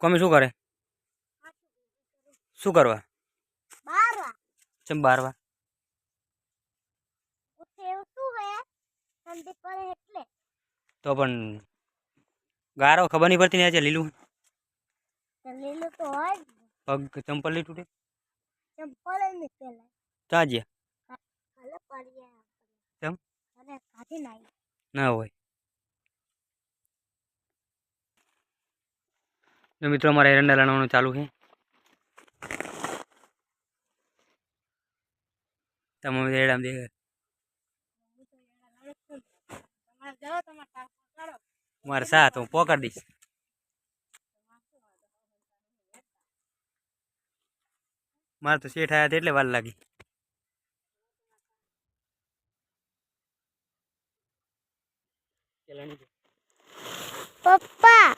કોમે શું કરે? શું કરવા? બારવા. ચમ બારવા? તો પણ ગારો ખબર નહીં પડતી ને આજે લીલું. તો લીલું તો હોય પગ ચંપલ નહીં તૂટે? ચંપલ નહીં ના હોય. તો મિત્રો, અમારે એરંડા લણવાનું ચાલુ છે. તમે કાઢો મારે સાત, હું પોકાડી દઈશ. મારે તો શેઠ આવ્યા એટલે વાર લાગી. પપ્પા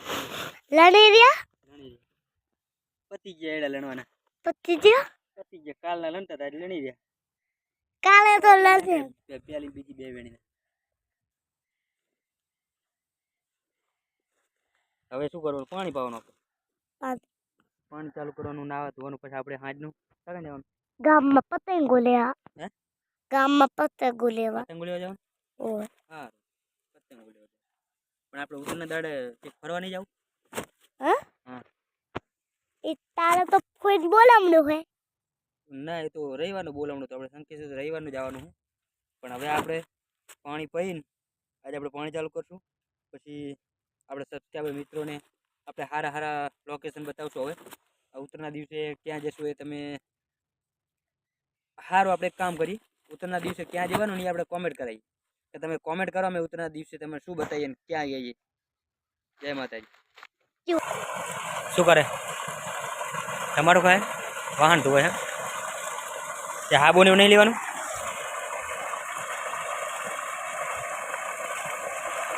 લડી રહ્યા? પતી ગયા એડા લણવાના. પતિ ગયા? પતી ગયા. કાલના લણતા હતા એટલે લણી રહ્યા. કાલે તો બે- પેલી બીજી બે વેણી હવે શું કરવાનું? પાણી પાવાનું આપણે. પાણી. ચાલુ કરવાનું નાવા ધોવાનું. પછી આપણે હાજનું કાઢી જવાનું ગામમાં પતંગો લેવા. હે? ગામમાં પતંગો લેવા. પતંગો લેવા જવાનું? હા પતંગ લેવા પણ આપણે ઉતરના દાડે ફરવા નહીં જવું? એ તારે તો કોઈ બોલામણું હે. ના એ તો રવિવારનું બોલાવવાનું તો આપણે સંકેત છે રવિવારનું જવાનું છે પણ હવે આપણે પાણી પીને આજે આપણે પાણી ચાલુ કરશું. પછી આપણે સબસ્ક્રાઈબર મિત્રોને આપણે સારા સારા લોકેશન બતાવશું હવે. ઉત્તરના દિવસે ક્યાં જશું એ તમે સારું આપણે એક કામ કરી ઉત્તરના દિવસે ક્યાં જવાનું એ આપણે કોમેન્ટ કરાવીએ. કે તમે કોમેન્ટ કરો અમે ઉત્તરના દિવસે તમે શું બતાવીએ ક્યાં જઈએ. જય માતાજી. શું કરે? તમારું કાંઈ? વાહન ધોવે હે? તે હાબુ ને એવું નહીં લેવાનું?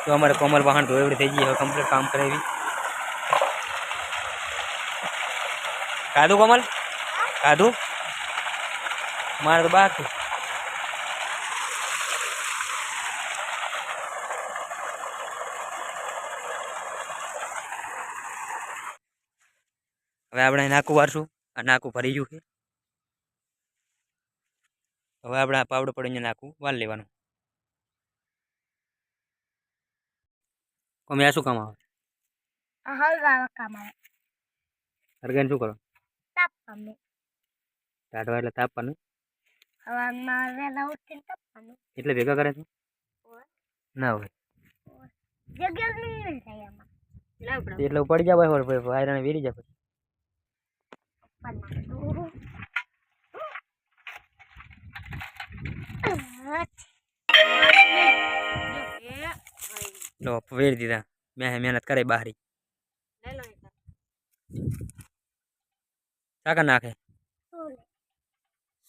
તો અમારે કોમલ વાહન ધોએવડી થઈ ગઈ, હવે કમ્પ્લીટ કામ કરાવી કાધું કોમલ? કાધું? મારે તો બાકી. હવે આપણે નાકું વારશું. આ નાકું ભરી ગયું છે. હવે આપણે આ પાવડો પડીને નાકું વાલ લેવાનું. કોમે આ શું કામ આવે? હરગાઈને શું કરો? તાપવાનું. એટલે તાપવાનું. એટલે ભેગા કરે છે? ના હોય. એટલે પડી જાય હોય વાયરાને વેરી જાય લો વેર દીધા. મેં મહેનત કરે બહારી કાકા નાખે?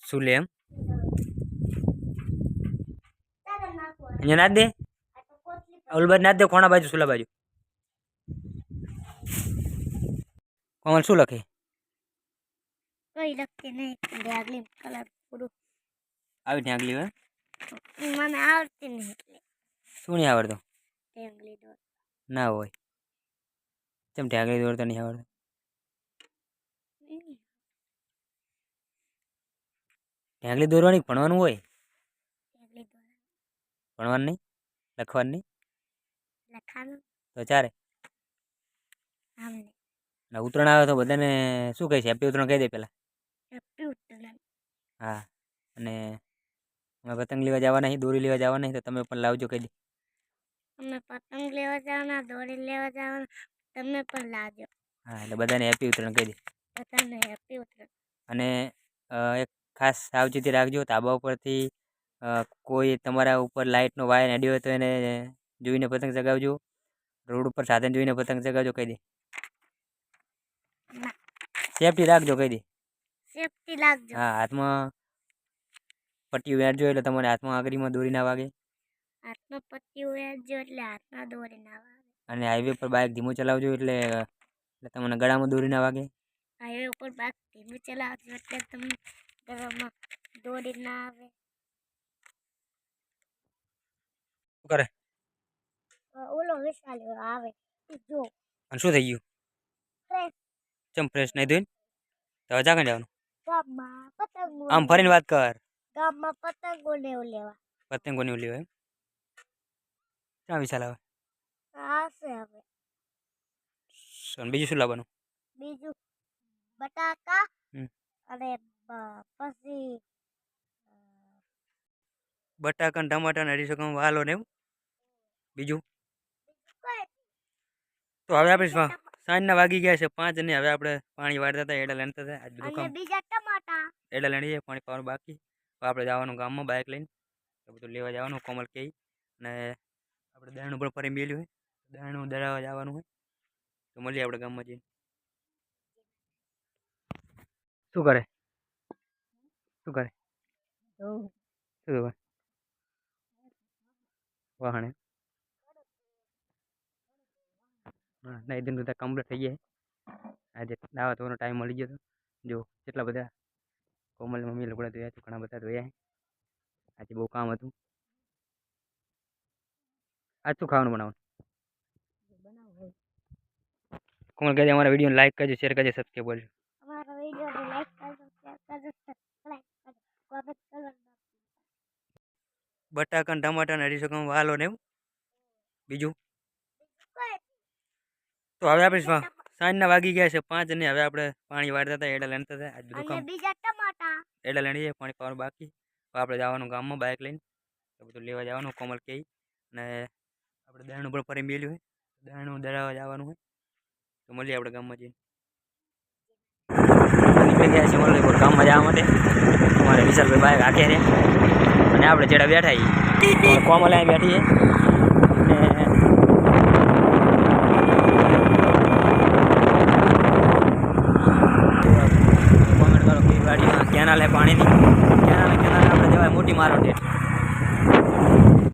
શું લે એમ? અહીંયા ના દે. ઓલ બાજુ ના દે કોણા બાજુ, સુલા બાજુ? કોમલ શું લખે? કઈ લખતી નહીં. ડાગલી કલર પૂરું. આવી ઢાંગલી હોય? મને આવડતી નહીં એટલે. શું નહીં આવડતો? ઢેંગલી દોર. ના હોય. ચમ ઢાંગલી દોડતા નહીં આવડતો? ઢાંગલી દોરવાની ભણવાનું હોય? ભણવાનું નહીં? લખવાનું નહીં? લખાનું. તો ચારે આમને ઉત્તરાયણ આવે તો બધાને શું કહે છે હેપી ઉત્તરાયણ કહી દે ઉત્તરાયણ હા અને અમે પતંગ લેવા જવાના નહીં દોરી લેવા જવાના નહીં તો તમે પણ લાવજો કહી દે. અમે પતંગ લેવા જવાના દોરી લેવા જવાના તમે પણ લાવજો. હા એટલે બધાને હેપી ઉત્તરાયણ કહી દે. બધાને હેપી ઉત્તરાયણ અને એક ખાસ સાવચેતી રાખજો તાબા ઉપરથી કોઈ તમારા ઉપર લાઇટનો વાયર અડ્યો હોય તો એને જોઈને પતંગ ચગાવજો. રોડ ઉપર સાધન જોઈને પતંગ ચગાવજો કહી દે. સેફટી રાખજો કહી દે. સેફટી રાખજો. હા હાથમાં પટ્ટી વેરજો એટલે તમારે હાથમાં આગળમાં દોરી ના વાગે. હાથમાં પટ્ટી એટલે હાથમાં દોરી ના અને હાઈવે પર બાઇક ધીમો ચલાવજો એટલે એટલે તમને ગળામાં દોરી ના વાગે. હાઈવે ઉપર બાઇક ધીમું ચલાવજો એટલે તમને ગળામાં દોરી ના આવે. શું કરે? ઓલો વિશાલ આવે. જો. અને શું થઈ ગયું? ફ્રેશ ચમ ફ્રેશ નહીં ધોઈને? તો હજા કઈ જવાનું? આમ ફરીને વાત કર. ગામમાં પતંગો ને એવું લેવા. પતંગોની ઓલી હોય ક્યાં વિશાલ આવે આ છે હવે અને બીજું શું લાવવાનું? બીજું બટાકા હમ. અને બ- પછી અ, બટાકા ને ટમાટા ને અઢીસો ગ્રામ વાલો ને એવું બીજું? કઈ તો હવે આપણે સા- સાંજના વાગી ગયા છે પાંચ ને હવે આપણે પાણી વાળતા હતા એડા લેતા હતા આજ બધું અને કામ. બીજા ટમાટા. એડા લેણી છે પાણી પાવાનું બાકી. હવે આપણે જવાનું ગામમાં બાઇક લઈને. એ બધું લેવા જવાનું, કોમલ કહી. અને આપણે દાણું પણ ફરી મેલ્યું હોય દાણું દરાવવા જવાનું હોય તો મળીએ આપણે ગામમાં જઈને. શું કરે? શું કરે? શું કરે? વાહણે. ના એ દિન બધા કમ્પ્લીટ થઈ ગયા આજે દાવા થવાનો ટાઈમ મળી ગયો હતો જો કેટલા બધા કોમલ મમ્મી લોકો ધોયા છે ઘણા બધા ધોયા છે. આજે બહુ કામ હતું. આજ શું ખાવાનું બનાવવાનું? કોમલ કહે અમારા વિડીયોને લાઈક કરજો શેર કરજો સબસ્ક્રાઈબ કરજો. અમારા વિડીયોને લાઈક કરજો શેર કરજો સબસ્ક્રાઇબ કરજો કોમેન્ટ કરવાનું બટાકા ને ટમાટા ને અઢીસો ગ્રામ વાલો ને એવું? બીજું? કઈ તો હવે આપણે સા- સાંજના વાગી ગયા છે પાંચ ને હવે આપણે પાણી વાળતા હતા એડા લેતા હતા આજ બધું અને કામ. બીજા ટમાટા એડા લેણી પાણી પાવાનું બાકી. આપણે જવાનું ગામમાં બાઇક લઈને. એ બધું લેવા જવાનું, કોમલ કે અને આપણે દાણું પણ ફરી મેલ્યું હોય દાણું દળાવવા જવાનું હોય તો મળીએ આપણે ગામમાં જઈને. નીકળી ગયા છે મલ્લીપુર ગામમાં જવા માટે. અમારે વિશાલભાઈ બાઇક હાકે છે. અને આપણે જેડા બેઠા છીએ. કોમલ અહીં બેઠી છે.